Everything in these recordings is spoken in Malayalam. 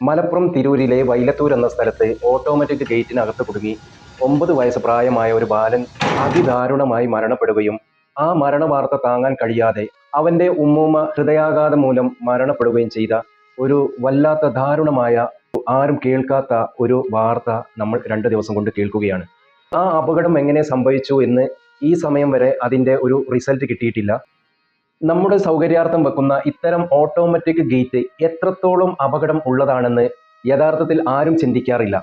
മലപ്പുറം തിരൂരിലെ വൈലത്തൂർ എന്ന സ്ഥലത്ത് ഓട്ടോമാറ്റിക് ഗേറ്റിനകത്ത് കുടുങ്ങി ഒമ്പത് വയസ്സ് പ്രായമായ ഒരു ബാലൻ അതിദാരുണമായി മരണപ്പെടുകയും ആ മരണവാർത്ത താങ്ങാൻ കഴിയാതെ അവന്റെ ഉമ്മൂമ്മ ഹൃദയാഘാതം മൂലം മരണപ്പെടുകയും ചെയ്ത ഒരു വല്ലാത്ത ദാരുണമായ ആരും കേൾക്കാത്ത ഒരു വാർത്ത നമ്മൾ രണ്ട് ദിവസം കൊണ്ട് കേൾക്കുകയാണ്. ആ അപകടം എങ്ങനെ സംഭവിച്ചു എന്ന് ഈ സമയം വരെ അതിന്റെ ഒരു റിസൾട്ട് കിട്ടിയിട്ടില്ല. നമ്മുടെ സൗകര്യാർത്ഥം വെക്കുന്ന ഇത്തരം ഓട്ടോമാറ്റിക് ഗേറ്റ് എത്രത്തോളം അപകടം ഉള്ളതാണെന്ന് യഥാർത്ഥത്തിൽ ആരും ചിന്തിക്കാറില്ല.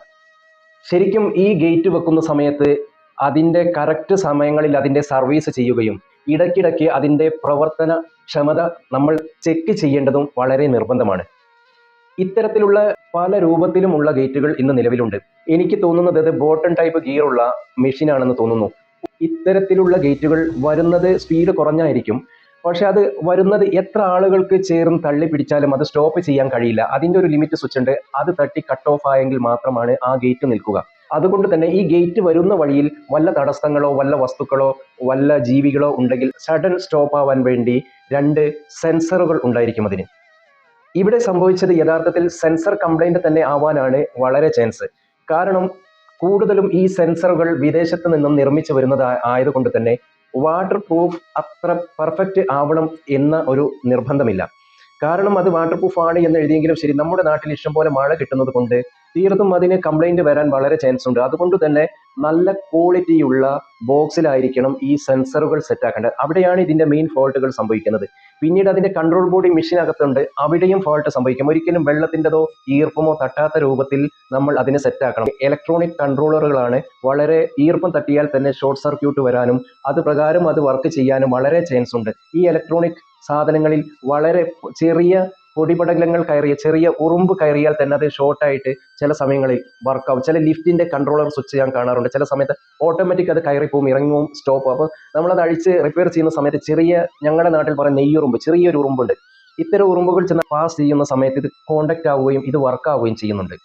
ശരിക്കും ഈ ഗേറ്റ് വെക്കുന്ന സമയത്ത് അതിന്റെ കറക്റ്റ് സമയങ്ങളിൽ അതിന്റെ സർവീസ് ചെയ്യുകയും ഇടയ്ക്കിടയ്ക്ക് അതിന്റെ പ്രവർത്തന ക്ഷമത നമ്മൾ ചെക്ക് ചെയ്യേണ്ടതും വളരെ നിർബന്ധമാണ്. ഇത്തരത്തിലുള്ള പല രൂപത്തിലുമുള്ള ഗേറ്റുകൾ ഇന്ന് നിലവിലുണ്ട്. എനിക്ക് തോന്നുന്നത് അത് ബോട്ടൺ ടൈപ്പ് ഗിയറുള്ള മെഷീനാണെന്ന് തോന്നുന്നു. ഇത്തരത്തിലുള്ള ഗേറ്റുകൾ വരുന്നത് സ്പീഡ് കുറഞ്ഞായിരിക്കും. പക്ഷെ അത് വരുന്നത് എത്ര ആളുകൾക്ക് ചേർന്ന് തള്ളി പിടിച്ചാലും അത് സ്റ്റോപ്പ് ചെയ്യാൻ കഴിയില്ല. അതിന്റെ ഒരു ലിമിറ്റ് സ്വിച്ച് ഉണ്ട്. അത് തട്ടി കട്ട് ഓഫ് ആയെങ്കിൽ മാത്രമാണ് ആ ഗേറ്റ് നിൽക്കുക. അതുകൊണ്ട് തന്നെ ഈ ഗേറ്റ് വരുന്ന വഴിയിൽ വല്ല തടസ്സങ്ങളോ വല്ല വസ്തുക്കളോ വല്ല ജീവികളോ ഉണ്ടെങ്കിൽ സഡൻ സ്റ്റോപ്പ് ആവാൻ വേണ്ടി രണ്ട് സെൻസറുകൾ ഉണ്ടായിരിക്കും അതിന്. ഇവിടെ സംഭവിച്ചത് യഥാർത്ഥത്തിൽ സെൻസർ കംപ്ലൈന്റ് തന്നെ ആവാനാണ് വളരെ ചാൻസ് കാരണം കൂടുതലും ഈ സെൻസറുകൾ വിദേശത്ത് നിന്നും നിർമ്മിച്ചു വരുന്നത് ആയതുകൊണ്ട് തന്നെ വാട്ടർ പ്രൂഫ് അത്ര പെർഫെക്റ്റ് ആവണം എന്ന ഒരു നിർബന്ധമില്ല. കാരണം അത് വാട്ടർ പ്രൂഫ് ആണ് എന്ന് എഴുതിയെങ്കിലും ശരി നമ്മുടെ നാട്ടിൽ ഇഷ്ടംപോലെ മഴ കിട്ടുന്നത് കൊണ്ട് തീർത്തും അതിന് കംപ്ലൈന്റ് വരാൻ വളരെ ചാൻസ് ഉണ്ട്. അതുകൊണ്ട് തന്നെ നല്ല ക്വാളിറ്റിയുള്ള ബോക്സിലായിരിക്കണം ഈ സെൻസറുകൾ സെറ്റാക്കേണ്ടത് അവിടെയാണ് ഇതിന്റെ മെയിൻ ഫോൾട്ടുകൾ സംഭവിക്കുന്നത്. പിന്നീട് അതിന്റെ കൺട്രോൾ ബോഡി മെഷീനകത്തുണ്ട് അവിടെയും ഫോൾട്ട് സംഭവിക്കും. ഒരിക്കലും വെള്ളത്തിന്റെതോ ഈർപ്പമോ തട്ടാത്ത രൂപത്തിൽ നമ്മൾ അതിനെ സെറ്റാക്കണം ഇലക്ട്രോണിക് കൺട്രോളറുകളാണ് വളരെ ഈർപ്പം തട്ടിയാൽ തന്നെ ഷോർട്ട് സർക്യൂട്ട് വരാനും അത് പ്രകാരം അത് വർക്ക് ചെയ്യാനും വളരെ ചാൻസ് ഉണ്ട്. ഈ ഇലക്ട്രോണിക് സാധനങ്ങളിൽ വളരെ ചെറിയ പൊടിപടലങ്ങൾ കയറിയ ചെറിയ ഉറുമ്പ് കയറിയാൽ തന്നെ അത് ഷോർട്ടായിട്ട് ചില സമയങ്ങളിൽ വർക്കാവും ചില ലിഫ്റ്റിന്റെ കൺട്രോളർ സ്വിച്ച് ഞാൻ കാണാറുണ്ട്. ചില സമയത്ത് ഓട്ടോമാറ്റിക് അത് കയറിപ്പോവും ഇറങ്ങും സ്റ്റോപ്പ് അപ്പോൾ നമ്മളത് അഴിച്ച് റിപ്പയർ ചെയ്യുന്ന സമയത്ത് ചെറിയ ഞങ്ങളുടെ നാട്ടിൽ പറയുന്ന നെയ്യുറുമ്പ് ചെറിയൊരു ഉറുമ്പുണ്ട്. ഇത്തരം ഉറുമ്പുകൾ ചെന്ന് പാസ് ചെയ്യുന്ന സമയത്ത് ഇത് കോണ്ടാക്ട് ആവുകയും ഇത് വർക്കാവുകയും ചെയ്യുന്നുണ്ട്.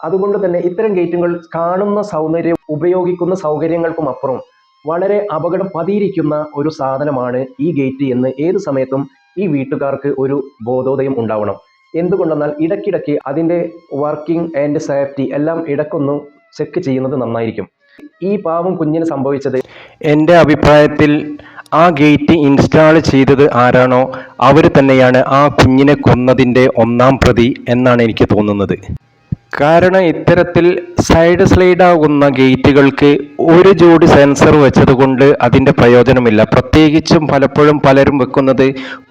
അതുകൊണ്ട് തന്നെ ഇത്തരം ഗേറ്റുകൾ കാണുന്ന സൗന്ദര്യം ഉപയോഗിക്കുന്ന സൗകര്യങ്ങൾക്കും അപ്പുറം വളരെ അപകടം പതിയിരിക്കുന്ന ഒരു സാധനമാണ് ഈ ഗേറ്റ് എന്ന് ഏത് സമയത്തും ഈ വീട്ടുകാർക്ക് ഒരു ബോധോദയം ഉണ്ടാവണം. എന്തുകൊണ്ടെന്നാൽ ഇടയ്ക്കിടയ്ക്ക് അതിന്റെ വർക്കിംഗ് ആൻഡ് സേഫ്റ്റി എല്ലാം ഇടയ്ക്കൊന്ന് ചെക്ക് ചെയ്യുന്നത് നന്നായിരിക്കും. ഈ പാവം കുഞ്ഞിന് സംഭവിച്ചത് എന്റെ അഭിപ്രായത്തിൽ ആ ഗേറ്റ് ഇൻസ്റ്റാൾ ചെയ്തത് ആരാണോ അവർ തന്നെയാണ് ആ കുഞ്ഞിനെ കൊന്നതിന്റെ ഒന്നാം പ്രതി എന്നാണ് എനിക്ക് തോന്നുന്നത്. കാരണം ഇത്തരത്തിൽ സൈഡ് സ്ലൈഡ് ആകുന്ന ഗേറ്റുകൾക്ക് ഒരു ജോഡി സെൻസർ വെച്ചതുകൊണ്ട് അതിന്റെ പ്രയോജനമില്ല. പ്രത്യേകിച്ചും പലപ്പോഴും പലരും വെക്കുന്നത്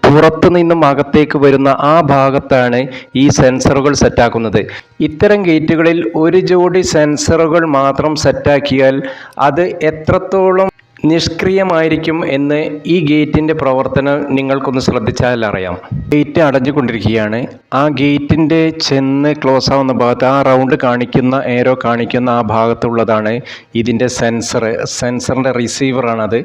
പുറത്തു നിന്നും അകത്തേക്ക് വരുന്ന ആ ഭാഗത്താണ് ഈ സെൻസറുകൾ സെറ്റാക്കുന്നത്. ഇത്തരം ഗേറ്റുകളിൽ ഒരു ജോഡി സെൻസറുകൾ മാത്രം സെറ്റാക്കിയാൽ അത് എത്രത്തോളം നിഷ്ക്രിയമായിരിക്കും എന്ന് ഈ ഗേറ്റിന്റെ പ്രവർത്തനം നിങ്ങൾക്കൊന്ന് ശ്രദ്ധിച്ചാൽ അറിയാം. ഗേറ്റ് അടഞ്ഞുകൊണ്ടിരിക്കുകയാണ്. ആ ഗേറ്റിന്റെ ചെന്ന് ക്ലോസ് ആവുന്ന ഭാഗത്ത് ആ റൗണ്ട് കാണിക്കുന്ന ഏരോ കാണിക്കുന്ന ആ ഭാഗത്തുള്ളതാണ് ഇതിന്റെ സെൻസർ സെൻസറിന്റെ റിസീവറാണത്.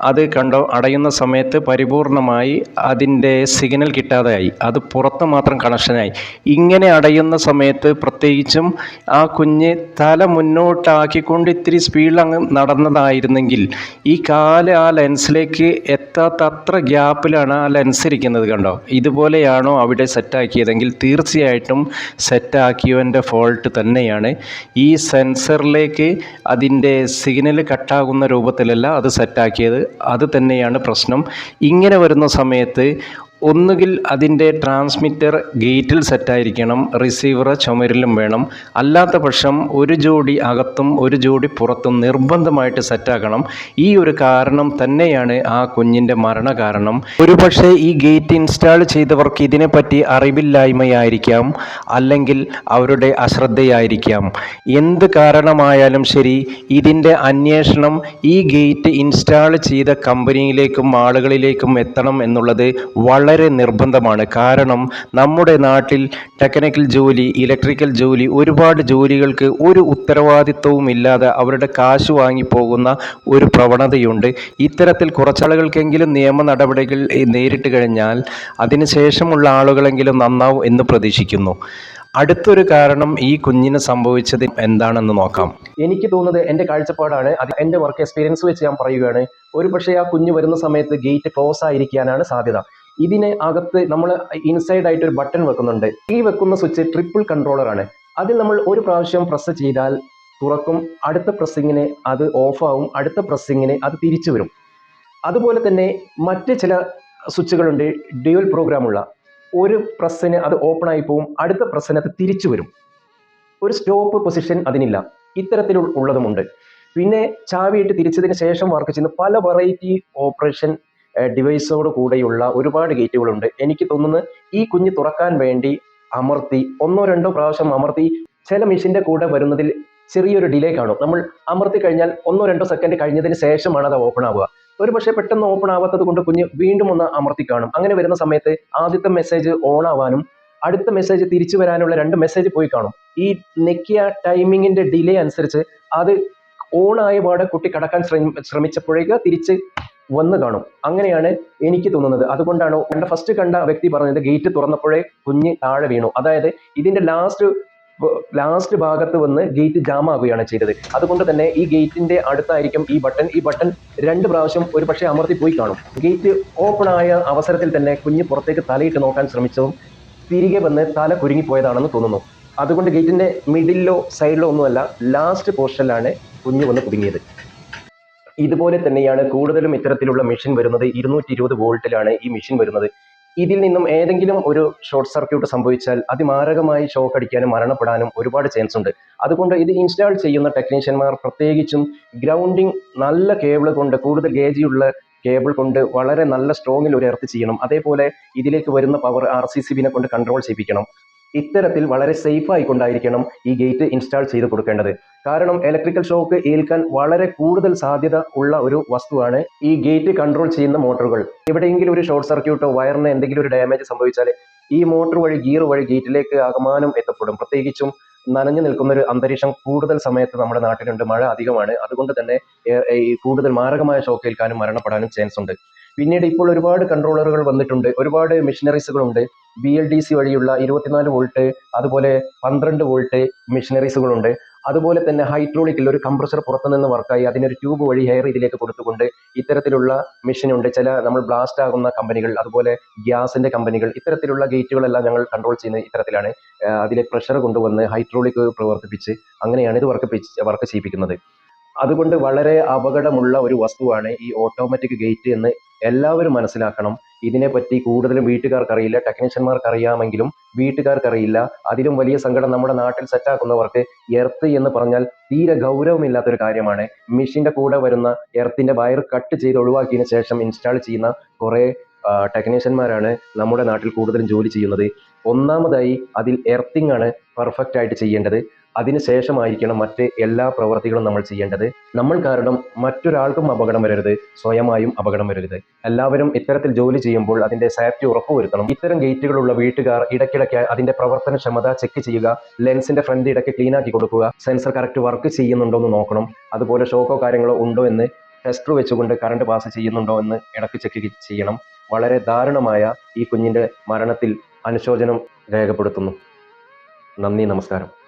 അത് കണ്ടോ അടയുന്ന സമയത്ത് പരിപൂർണമായി അതിന്റെ സിഗ്നൽ കിട്ടാതെയായി. അത് പുറത്ത് മാത്രം കണക്ഷനായി ഇങ്ങനെ അടയുന്ന സമയത്ത് പ്രത്യേകിച്ചും ആ കുഞ്ഞ് തല മുന്നോട്ടാക്കിക്കൊണ്ട് ഇത്തിരി സ്പീഡിൽ അങ്ങ് നടന്നതായിരുന്നെങ്കിൽ ഈ കാൽ ആ ലെൻസിലേക്ക് എത്താത്ത അത്ര ഗ്യാപ്പിലാണ് ആ ലെൻസ് ഇരിക്കുന്നത് കണ്ടോ. ഇതുപോലെയാണോ അവിടെ സെറ്റാക്കിയതെങ്കിൽ തീർച്ചയായിട്ടും സെറ്റാക്കിയവന്റെ ഫോൾട്ട് തന്നെയാണ്. ഈ സെൻസറിലേക്ക് അതിന്റെ സിഗ്നൽ കട്ടാകുന്ന രൂപത്തിലല്ല അത് സെറ്റാക്കിയത് അത് തന്നെയാണ് പ്രശ്നം. ഇങ്ങനെ വരുന്ന സമയത്ത് ഒന്നുകിൽ അതിന്റെ ട്രാൻസ്മിറ്റർ ഗേറ്റിൽ സെറ്റായിരിക്കണം റിസീവർ ചുമരിലും വേണം. അല്ലാത്ത പക്ഷം ഒരു ജോഡി അകത്തും ഒരു ജോഡി പുറത്തും നിർബന്ധമായിട്ട് സെറ്റാക്കണം. ഈ ഒരു കാരണം തന്നെയാണ് ആ കുഞ്ഞിന്റെ മരണ കാരണം ഒരുപക്ഷെ ഈ ഗേറ്റ് ഇൻസ്റ്റാൾ ചെയ്തവർക്ക് ഇതിനെപ്പറ്റി അറിവില്ലായ്മയായിരിക്കാം അല്ലെങ്കിൽ അവരുടെ അശ്രദ്ധയായിരിക്കാം. എന്ത് കാരണമായാലും ശരി ഇതിന്റെ അന്വേഷണം ഈ ഗേറ്റ് ഇൻസ്റ്റാൾ ചെയ്ത കമ്പനിയിലേക്കും ആളുകളിലേക്കും എത്തണം എന്നുള്ളത് വളരെ നിർബന്ധമാണ്. കാരണം നമ്മുടെ നാട്ടിൽ ടെക്നിക്കൽ ജോലി ഇലക്ട്രിക്കൽ ജോലി ഒരുപാട് ജോലികൾക്ക് ഒരു ഉത്തരവാദിത്വവും ഇല്ലാതെ അവരുടെ കാശ് വാങ്ങിപ്പോകുന്ന ഒരു പ്രവണതയുണ്ട്. ഇത്തരത്തിൽ കുറച്ചാളുകൾക്കെങ്കിലും നിയമ നടപടികൾ നേരിട്ട് കഴിഞ്ഞാൽ അതിനുശേഷമുള്ള ആളുകളെങ്കിലും നന്നാവും എന്ന് പ്രതീക്ഷിക്കുന്നു. അടുത്തൊരു കാരണം ഈ കുഞ്ഞിന് സംഭവിച്ചത് എന്താണെന്ന് നോക്കാം. എനിക്ക് തോന്നുന്നത് എന്റെ കാഴ്ചപ്പാടാണ് അത് എന്റെ വർക്ക് എക്സ്പീരിയൻസ് വെച്ച് ഞാൻ പറയുകയാണ്. ഒരു പക്ഷേ ആ കുഞ്ഞ് വരുന്ന സമയത്ത് ഗേറ്റ് ക്ലോസ് ആയിരിക്കാനാണ് സാധ്യത. ഇതിനെ അകത്ത് നമ്മൾ ഇൻസൈഡ് ആയിട്ട് ഒരു ബട്ടൺ വെക്കുന്നുണ്ട്. ഈ വെക്കുന്ന സ്വിച്ച് ട്രിപ്പിൾ കൺട്രോളർ ആണ്. അതിൽ നമ്മൾ ഒരു പ്രാവശ്യം പ്രസ് ചെയ്താൽ തുറക്കും. അടുത്ത പ്രസ്സിങ്ങിന് അത് ഓഫാവും അടുത്ത പ്രസ്സിങ്ങിന് അത് തിരിച്ചു വരും. അതുപോലെ തന്നെ മറ്റ് ചില സ്വിച്ചുകളുണ്ട്. ഡ്യുവൽ പ്രോഗ്രാമുള്ള ഒരു പ്രസ്സിന് അത് ഓപ്പൺ ആയി പോവും. അടുത്ത പ്രസ്സിന് അത് തിരിച്ചു വരും. ഒരു സ്റ്റോപ്പ് പൊസിഷൻ അതിനില്ല. ഇത്തരത്തിൽ ഉള്ളതുമുണ്ട്. പിന്നെ ചാവിയിട്ട് തിരിച്ചതിന് ശേഷം വർക്ക് ചെയ്യുന്ന പല വെറൈറ്റി ഓപ്പറേഷൻ ഡിവൈസോട് കൂടെയുള്ള ഒരുപാട് ഗേറ്റുകളുണ്ട്. എനിക്ക് തോന്നുന്നത് ഈ കുഞ്ഞ് തുറക്കാൻ വേണ്ടി അമർത്തി ഒന്നോ രണ്ടോ പ്രാവശ്യം അമർത്തി ചില മെഷീന്റെ കൂടെ വരുന്നതിൽ ചെറിയൊരു ഡിലേ കാണും. നമ്മൾ അമർത്തി കഴിഞ്ഞാൽ ഒന്നോ രണ്ടോ സെക്കൻഡ് കഴിഞ്ഞതിന് ശേഷമാണ് അത് ഓപ്പൺ ആവുക. ഒരു പക്ഷേ പെട്ടെന്ന് ഓപ്പൺ ആവാത്തത് കൊണ്ട് കുഞ്ഞ് വീണ്ടും ഒന്ന് അമർത്തി കാണും. അങ്ങനെ വരുന്ന സമയത്ത് ആദ്യത്തെ മെസ്സേജ് ഓൺ ആവാനും അടുത്ത മെസ്സേജ് തിരിച്ചു വരാനുള്ള രണ്ട് മെസ്സേജ് പോയി കാണും. ഈ നെക്കിയ ടൈമിങ്ങിന്റെ ഡിലേ അനുസരിച്ച് അത് ഓൺ ആയ പാടെ കുട്ടി കടക്കാൻ ശ്രമി- ശ്രമിച്ചപ്പോഴേക്ക് തിരിച്ച് വന്ന് കാണും. അങ്ങനെയാണ് എനിക്ക് തോന്നുന്നത്. അതുകൊണ്ടാണ് എന്റെ ഫസ്റ്റ് കണ്ട വ്യക്തി പറഞ്ഞത് ഗേറ്റ് തുറന്നപ്പോഴേ കുഞ്ഞ് താഴെ വീണു. അതായത് ഇതിന്റെ ലാസ്റ്റ് ലാസ്റ്റ് ഭാഗത്ത് വന്ന് ഗേറ്റ് ജാം ആകുകയാണ് ചെയ്തത്. അതുകൊണ്ട് തന്നെ ഈ ഗേറ്റിന്റെ അടുത്തായിരിക്കും ഈ ബട്ടൺ ഈ ബട്ടൺ രണ്ട് പ്രാവശ്യം ഒരു പക്ഷേ അമർത്തി പോയി കാണും. ഗേറ്റ് ഓപ്പൺ ആയ അവസരത്തിൽ തന്നെ കുഞ്ഞ് പുറത്തേക്ക് തലയിട്ട് നോക്കാൻ ശ്രമിച്ചതും തിരികെ വന്ന് തല കുരുങ്ങിപ്പോയതാണെന്ന് തോന്നുന്നു. അതുകൊണ്ട് ഗേറ്റിന്റെ മിഡിലോ സൈഡിലോ ഒന്നുമല്ല ലാസ്റ്റ് പോർഷനിലാണ് കുഞ്ഞ് വന്ന് കുടുങ്ങിയത്. ഇതുപോലെ തന്നെയാണ് കൂടുതലും ഇത്തരത്തിലുള്ള മെഷീൻ വരുന്നത്. ഇരുന്നൂറ്റി ഇരുപത് വോൾട്ടിലാണ് ഈ മെഷീൻ വരുന്നത്. ഇതിൽ നിന്നും ഏതെങ്കിലും ഒരു ഷോർട്ട് സർക്യൂട്ട് സംഭവിച്ചാൽ അതിമാരകമായി ഷോക്ക് അടിക്കാനും മരണപ്പെടാനും ഒരുപാട് ചാൻസ് ഉണ്ട്. അതുകൊണ്ട് ഇത് ഇൻസ്റ്റാൾ ചെയ്യുന്ന ടെക്നീഷ്യന്മാർ പ്രത്യേകിച്ചും ഗ്രൗണ്ടിങ് നല്ല കേബിൾ കൊണ്ട് കൂടുതൽ ഗേജിയുള്ള കേബിൾ കൊണ്ട് വളരെ നല്ല സ്ട്രോങ്ങിൽ ഒരു എർത്ത് ചെയ്യണം. അതേപോലെ ഇതിലേക്ക് വരുന്ന പവർ ആർ സി സി ബിനെ കൊണ്ട് കൺട്രോൾ ചെയ്യിപ്പിക്കണം. ഇത്തരത്തിൽ വളരെ സേഫ് ആയിക്കൊണ്ടായിരിക്കണം ഈ ഗേറ്റ് ഇൻസ്റ്റാൾ ചെയ്ത് കൊടുക്കേണ്ടത്. കാരണം ഇലക്ട്രിക്കൽ ഷോക്ക് ഏൽക്കാൻ വളരെ കൂടുതൽ സാധ്യത ഉള്ള ഒരു വസ്തുവാണ് ഈ ഗേറ്റ് കൺട്രോൾ ചെയ്യുന്ന മോട്ടോറുകൾ എവിടെയെങ്കിലും ഒരു ഷോർട്ട് സർക്യൂട്ടോ വയറിന് എന്തെങ്കിലും ഒരു ഡാമേജ് സംഭവിച്ചാൽ ഈ മോട്ടോർ വഴി ഗിയർ വഴി ഗേറ്റിലേക്ക് ആകമാനം എത്തപ്പെടും. പ്രത്യേകിച്ചും നനഞ്ഞു നിൽക്കുന്ന ഒരു അന്തരീക്ഷം കൂടുതൽ സമയത്ത് നമ്മുടെ നാട്ടിലുണ്ട്. മഴ അധികമാണ്. അതുകൊണ്ട് തന്നെ കൂടുതൽ മാരകമായ ഷോക്ക് ഏൽക്കാനും മരണപ്പെടാനും ചാൻസ് ഉണ്ട്. പിന്നീട് ഇപ്പോൾ ഒരുപാട് കൺട്രോളറുകൾ വന്നിട്ടുണ്ട്. ഒരുപാട് മെഷീനറീസുകളുണ്ട് ബി എൽ ഡി സി വഴിയുള്ള ഇരുപത്തിനാല് വോൾട്ട് അതുപോലെ പന്ത്രണ്ട് വോൾട്ട് മെഷീനറീസുകളുണ്ട്. അതുപോലെ തന്നെ ഹൈഡ്രോളിക്കിൽ ഒരു കംപ്രസർ പുറത്തുനിന്ന് വർക്കായി അതിനൊരു ട്യൂബ് വഴി ഹെയർ ഇതിലേക്ക് കൊടുത്തുകൊണ്ട് ഇത്തരത്തിലുള്ള മെഷീനുണ്ട്. ചില നമ്മൾ ബ്ലാസ്റ്റ് ആകുന്ന കമ്പനികൾ അതുപോലെ ഗ്യാസിന്റെ കമ്പനികൾ ഇത്തരത്തിലുള്ള ഗേറ്റുകളെല്ലാം ഞങ്ങൾ കൺട്രോൾ ചെയ്യുന്ന ഇത്തരത്തിലാണ് അതിലെ പ്രഷർ കൊണ്ടുവന്ന് ഹൈഡ്രോളിക് പ്രവർത്തിപ്പിച്ച് അങ്ങനെയാണ് ഇത് വർക്ക് വർക്ക് ചെയ്യിപ്പിക്കുന്നത്. അതുകൊണ്ട് വളരെ അപകടമുള്ള ഒരു വസ്തുവാണ് ഈ ഓട്ടോമാറ്റിക് ഗേറ്റ് എന്ന് എല്ലാവരും മനസ്സിലാക്കണം. ഇതിനെപ്പറ്റി കൂടുതലും വീട്ടുകാർക്ക് അറിയില്ല ടെക്നീഷ്യന്മാർക്ക് അറിയാമെങ്കിലും വീട്ടുകാർക്ക് അറിയില്ല അതിലും വലിയ സങ്കടം നമ്മുടെ നാട്ടിൽ സെറ്റാക്കുന്നവർക്ക് എർത്ത് എന്ന് പറഞ്ഞാൽ തീരെ ഗൗരവമില്ലാത്തൊരു കാര്യമാണ്. മെഷീന്റെ കൂടെ വരുന്ന എർത്തിന്റെ വയർ കട്ട് ചെയ്ത് ഒഴിവാക്കിയതിന് ശേഷം ഇൻസ്റ്റാൾ ചെയ്യുന്ന കുറേ ടെക്നീഷ്യന്മാരാണ് നമ്മുടെ നാട്ടിൽ കൂടുതലും ജോലി ചെയ്യുന്നത്. ഒന്നാമതായി അതിൽ എർത്തിങ് ആണ് പെർഫെക്റ്റ് ആയിട്ട് ചെയ്യേണ്ടത്. അതിനുശേഷമായിരിക്കണം മറ്റ് എല്ലാ പ്രവൃത്തികളും നമ്മൾ ചെയ്യേണ്ടത്. നമ്മൾ കാരണം മറ്റൊരാൾക്കും അപകടം വരരുത് സ്വയമായും അപകടം വരരുത്. എല്ലാവരും ഇത്തരത്തിൽ ജോലി ചെയ്യുമ്പോൾ അതിന്റെ സേഫ്റ്റി ഉറപ്പുവരുത്തണം. ഇത്തരം ഗേറ്റുകളുള്ള വീട്ടുകാർ ഇടയ്ക്കിടയ്ക്ക് അതിന്റെ പ്രവർത്തനക്ഷമത ചെക്ക് ചെയ്യുക ലെൻസിന്റെ ഫ്രണ്ട് ഇടയ്ക്ക് ക്ലീൻ ആക്കി കൊടുക്കുക സെൻസർ കറക്റ്റ് വർക്ക് ചെയ്യുന്നുണ്ടോ എന്ന് നോക്കണം അതുപോലെ ഷോക്കോ കാര്യങ്ങളോ ഉണ്ടോ എന്ന് ടെസ്റ്റർ വെച്ചുകൊണ്ട് കറണ്ട് പാസ് ചെയ്യുന്നുണ്ടോ എന്ന് ഇടയ്ക്ക് ചെക്ക് ചെയ്യണം. വളരെ ദാരുണമായ ഈ കുഞ്ഞിന്റെ മരണത്തിൽ അനുശോചനം രേഖപ്പെടുത്തുന്നു. നന്ദി നമസ്കാരം.